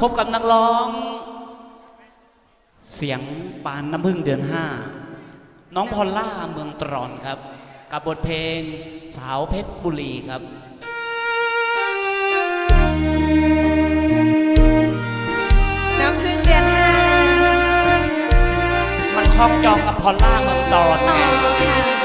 พบกับนักร้อง เสียงปานน้ำพึ่งเดือนห้า น้องพอลล่าเมืองตรอนครับ กับบทเพลงสาวเพชรบุรีครับน้ำพึ่งเดือนห้า มันคล้องจองกับพอลล่าเมืองตรอนต่อไง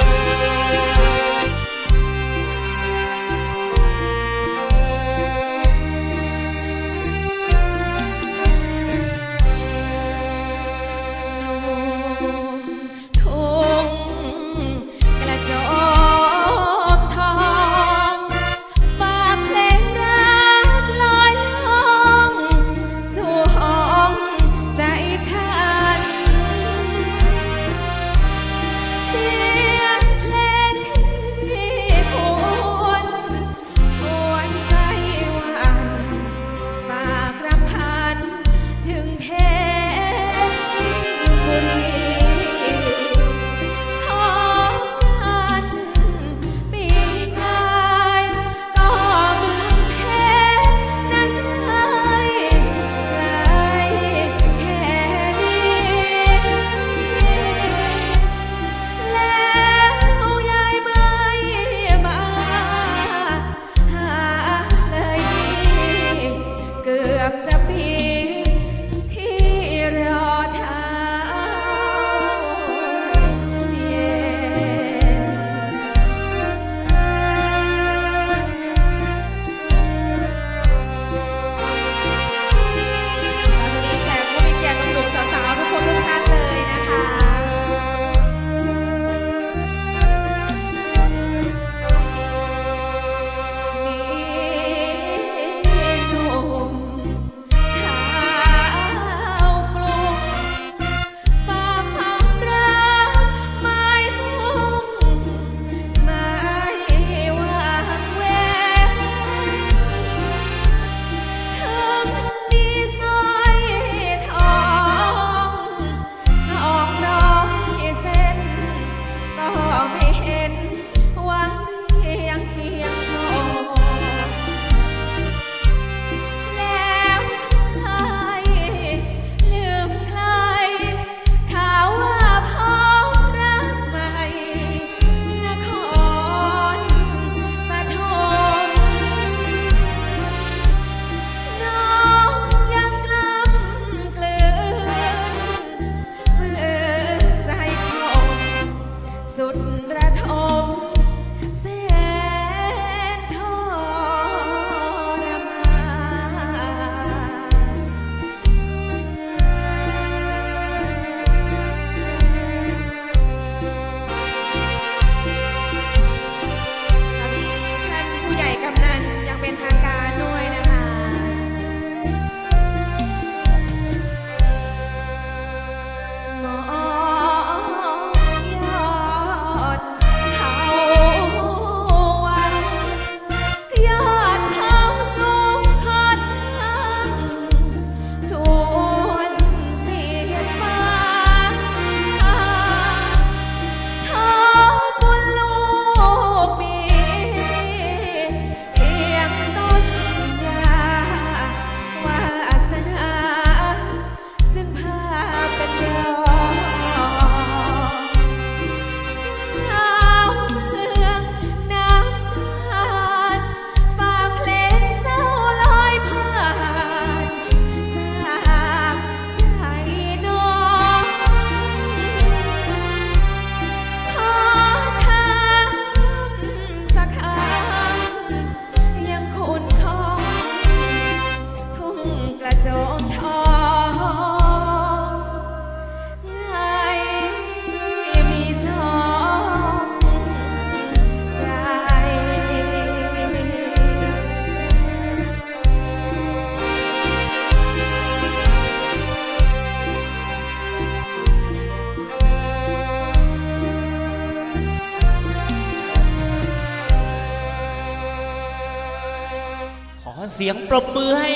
เสียงปรบมือให้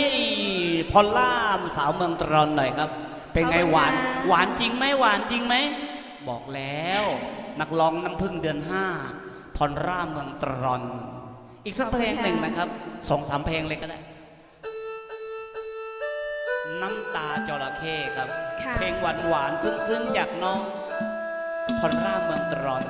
พอลล่ามสาวเมืองตรอนหน่อยครับ เป็นไงขอบคุณหวานค่ะหวานจริงไหมหวานจริงไหมบอกแล้ว นักร้องน้ำพึ่งเดือนห้าพอลล่าเมืองตรอน อีกสักเพลงหนึ่งนะครับสองสามเพลงเลยก็ได้ น้ำตาจระเข้ครับค่ะเพลงหวานหวานๆซึ้งๆจากน้องพอลล่าเมืองตรอน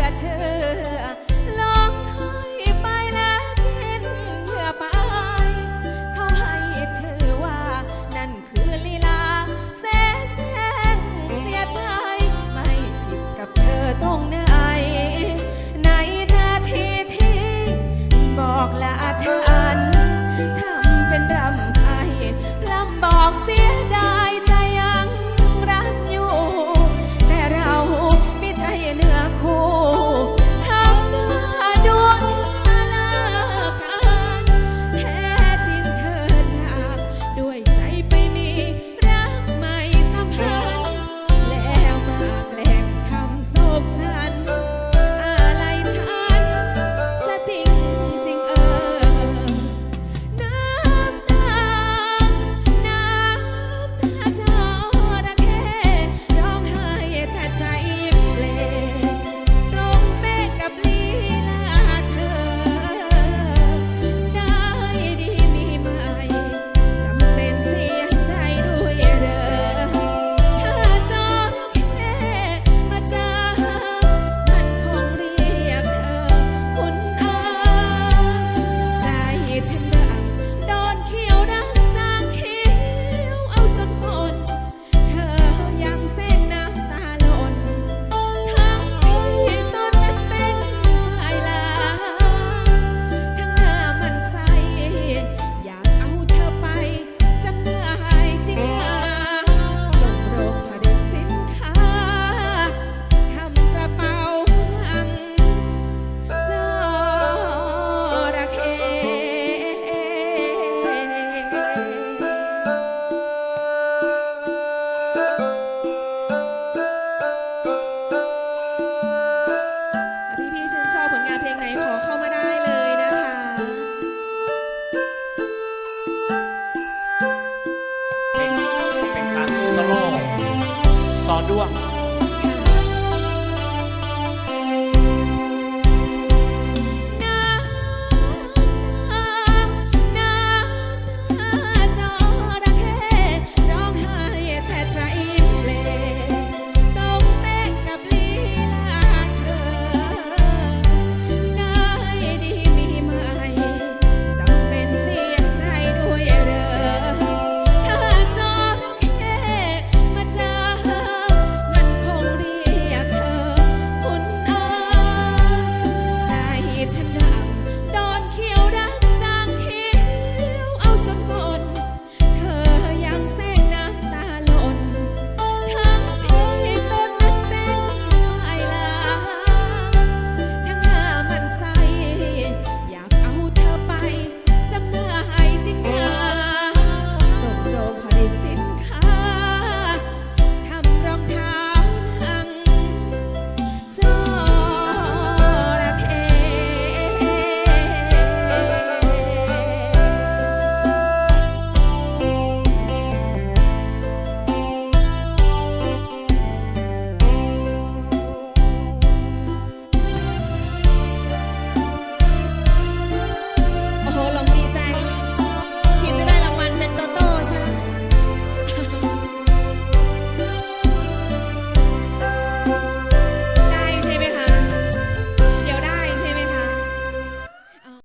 เหลือ